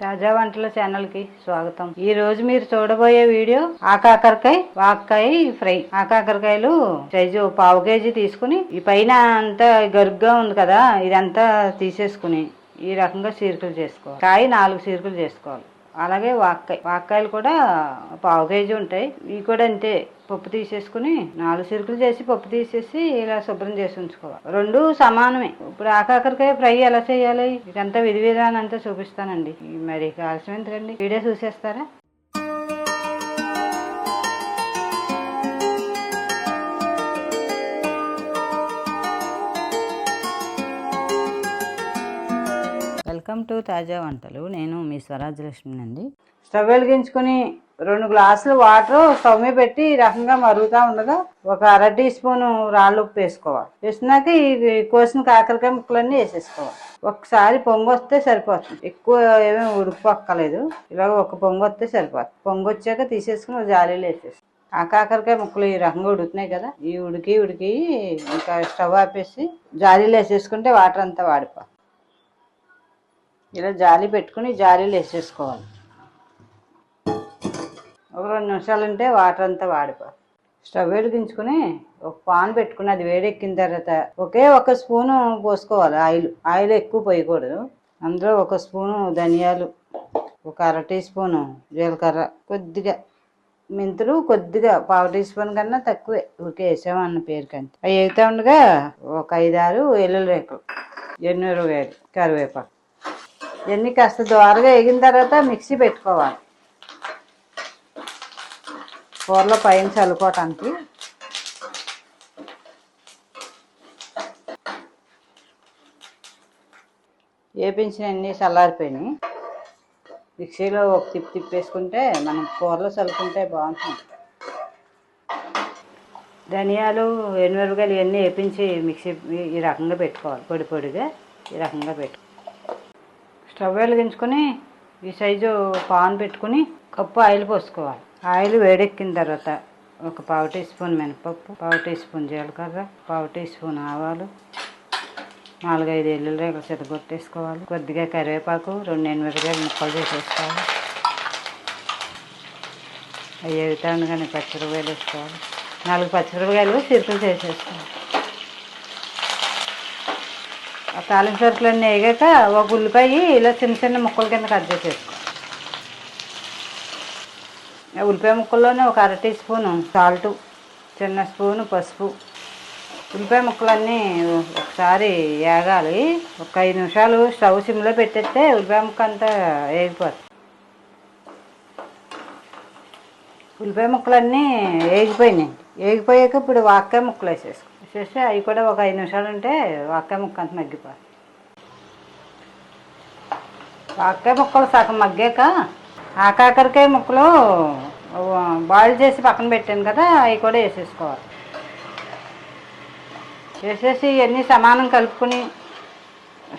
తాజా వంటల ఛానల్కి స్వాగతం. ఈ రోజు మీరు చూడబోయే వీడియో ఆకాకరకాయ వాక్కాయ ఫ్రై. ఆకాకరకాయలు సైజు పావు కేజీ తీసుకుని ఈ పైన అంతా గరుగ్గా ఉంది కదా ఇదంతా తీసేసుకుని ఈ రకంగా చీరకులు చేసుకోవాలి. కాయ నాలుగు చీరకులు చేసుకోవాలి. అలాగే వాక్కాయ. వాక్కాయలు కూడా పావు కేజీ ఉంటాయి. ఇవి కూడా అంతే. పప్పు తీసేసుకుని నాలుగు సిరుకులు చేసి పప్పు తీసేసి ఇలా శుభ్రం చేసి ఉంచుకోవాలి. రెండు సమానమే. ఇప్పుడు ఆకాకరకాయ ఫ్రై ఎలా చేయాలి? ఇదంతా విధి విధానం అంతా చూపిస్తానండి. మరి ఆలస్యం ఎందుకండి? వీడియో చూసేస్తారా? వెల్కమ్ టు తాజా వంటలు. నేను మీ స్వరాజలక్ష్మి అండి. స్టవ్ వెలిగించుకుని రెండు గ్లాసులు వాటర్ స్టవ్ మీద పెట్టి ఈ రకంగా మరుగుతూ ఉండగా ఒక అర టీ స్పూన్ రాళ్ళు ఉప్పు వేసుకోవాలి. వేసినాక ఈ కోసిన కాకరకాయ ముక్కలన్నీ వేసేసుకోవాలి. ఒకసారి పొంగు వస్తే సరిపోతుంది. ఎక్కువ ఏమీ ఉడుకుపక్కలేదు ఇలాగ ఒక పొంగు వస్తే సరిపోతుంది. పొంగు వచ్చాక తీసేసుకుని ఒక జాలీలో వేసేసి ఆ కాకరకాయ ముక్కలు ఈ రకంగా ఉడుకుతున్నాయి కదా ఈ ఉడికి ఉడికి ఇంకా స్టవ్ ఆపేసి జాలీలో వేసేసుకుంటే వాటర్ అంతా వాడిపోతుంది ఇలా జాలి పెట్టుకుని జాలీలు వేసేసుకోవాలి. ఒక రెండు నిమిషాలు ఉంటే వాటర్ అంతా వాడిపో. స్టవ్ వెలిగించుకుని ఒక పాన్ పెట్టుకుని అది వేడెక్కిన తర్వాత ఒకే ఒక స్పూను పోసుకోవాలి ఆయిల్. ఆయిల్ ఎక్కువ పోయకూడదు. అందులో ఒక స్పూను ధనియాలు ఒక అర టీ స్పూను జీలకర్ర కొద్దిగా మెంతులు కొద్దిగా పావు టీ స్పూన్ కన్నా తక్కువే. ఊరికే వేసామన్న పేరు కంటే అవి వేగుతూ ఉండగా ఒక ఐదారు ఎల్లుల రేకులు ఎన్నూరగాయలు కరివేపాకు. ఇవన్నీ కాస్త దోరగా వేగిన తర్వాత మిక్సీ పెట్టుకోవాలి. కూరలో పైన చల్లుకోవటానికి. వేపించిన అన్నీ చల్లారిపోయినాయి. మిక్సీలో ఒక తిప్పి తిప్పేసుకుంటే మనం కూరలో చల్లుకుంటే బాగుంటుంది. ధనియాలు ఎనిమిరపకాయలు ఇవన్నీ వేపించి మిక్సీ ఈ- రకంగా పెట్టుకోవాలి. పొడి పొడిగా ఈ రకంగా పెట్టుకోవాలి. స్టవ్ వెలిగించుకొని ఈ సైజు పాన్ పెట్టుకుని కప్పు ఆయిల్ పోసుకోవాలి. ఆయిల్ వేడెక్కిన తర్వాత ఒక పావు టీ స్పూన్ మినపప్పు పావు టీ స్పూన్ జీలకర్ర పావు టీ స్పూన్ ఆవాలు నాలుగైదు ఎల్లుల్లి రేగలు చెదగొట్టేసుకోవాలి. కొద్దిగా కరివేపాకు రెండు ఎనిమిరకాయలు ముక్కలు చేసేసుకోవాలి. అవి ఎగుతా ఉండగానే పచ్చిమిరపకాయలు వేసుకోవాలి. నాలుగు పచ్చిమిరపకాయలు చిరుకులు చేసేసుకోవాలి. తాలింపు సరుకులన్నీ వేగాక ఒక ఉల్లిపాయ ఇలా చిన్న చిన్న ముక్కల కింద కట్ చేసేసుకో. ఉల్లిపాయ ముక్కల్లోనే ఒక అర టీ స్పూను సాల్ట్ చిన్న స్పూను పసుపు. ఉల్లిపాయ ముక్కలన్నీ ఒకసారి వేగాలి ఒక ఐదు నిమిషాలు స్టవ్ సిమ్లో పెట్టేస్తే ఉల్లిపాయ ముక్క అంతా వేగిపోతుంది ఉల్లిపాయ ముక్కలన్నీ వేగిపోయినాయి వేగిపోయాక ఇప్పుడు వాక్కాయ ముక్కలు వేసేసుకో. వేసేసి అవి కూడా ఒక ఐదు నిమిషాలు ఉంటే వాక్కాయ ముక్క అంత మగ్గిపోతుంది వాక్కాయ ముక్కలు సగం మగ్గాక ఆ కాకరకాయ ముక్కలు బాయిల్ చేసి పక్కన పెట్టాను కదా అవి కూడా వేసేసుకోవాలి. వేసేసి ఇవన్నీ సమానం కలుపుకొని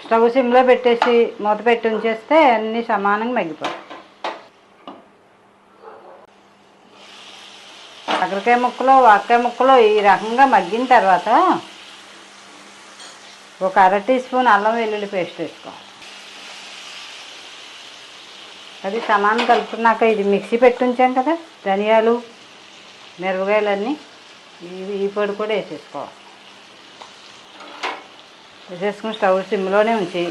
స్టవ్ సిమ్లో పెట్టేసి మూత పెట్టి ఉంచేస్తే అన్నీ సమానంగా మగ్గిపోతాయి. కాకరకాయ ముక్కలు వాకాయ ముక్కలు ఈ రకంగా మగ్గిన తర్వాత ఒక అర టీ స్పూన్ అల్లం వెల్లుల్లి పేస్ట్ వేసుకోవాలి. అది సమానం కలుపుకున్నాక ఇది మిక్సీ పెట్టుంచాం కదా ధనియాలు మిరపకాయలన్నీ ఇవి ఈ పొడి కూడా వేసేసుకోవాలి. వేసేసుకుని స్టవ్ సిమ్లోనే ఉంచి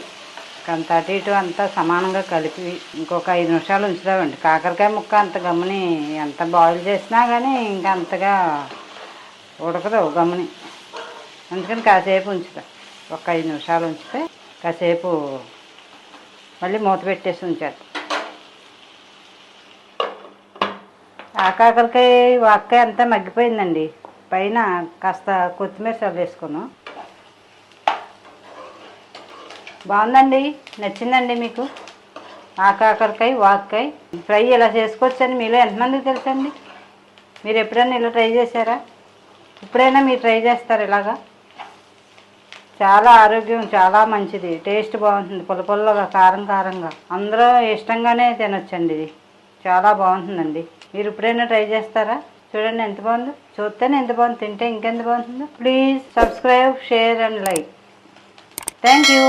అంత అటు ఇటు అంతా సమానంగా కలిపి ఇంకొక ఐదు నిమిషాలు ఉంచుదామండి కాకరకాయ ముక్క అంత గమ్ముని ఎంత బాయిల్ చేసినా కానీ ఇంకా అంతగా ఉడకదు గమ్ముని. అందుకని కాసేపు ఉంచుతా. ఒక ఐదు నిమిషాలు ఉంచితే కాసేపు మళ్ళీ మూత పెట్టేసి ఉంచారు ఆ కాకరకాయ వాక్కాయ అంతా మగ్గిపోయిందండి. పైన కాస్త కొత్తిమీర చల్లేసుకున్నాం. బాగుందండి. నచ్చిందండి మీకు? ఆకాకరకాయ వాక్కాయ. ఫ్రై ఇలా చేసుకోవచ్చని మీలో ఎంతమందికి తెలుసండి? మీరు ఎప్పుడైనా ఇలా ట్రై చేశారా? ఇప్పుడైనా మీరు ట్రై చేస్తారు ఇలాగా? చాలా ఆరోగ్యం చాలా మంచిది. టేస్ట్ బాగుంటుంది. పొలపొల్లగా కారం కారంగా. అందరూ ఇష్టంగానే తినొచ్చండి ఇది. చాలా బాగుంటుందండి. మీరు ఇప్పుడైనా ట్రై చేస్తారా? చూడండి ఎంత బాగుందో. చూస్తేనే ఎంత బాగుంది. తింటే ఇంకెంత బాగుంటుందో. Please subscribe share and like. Thank you.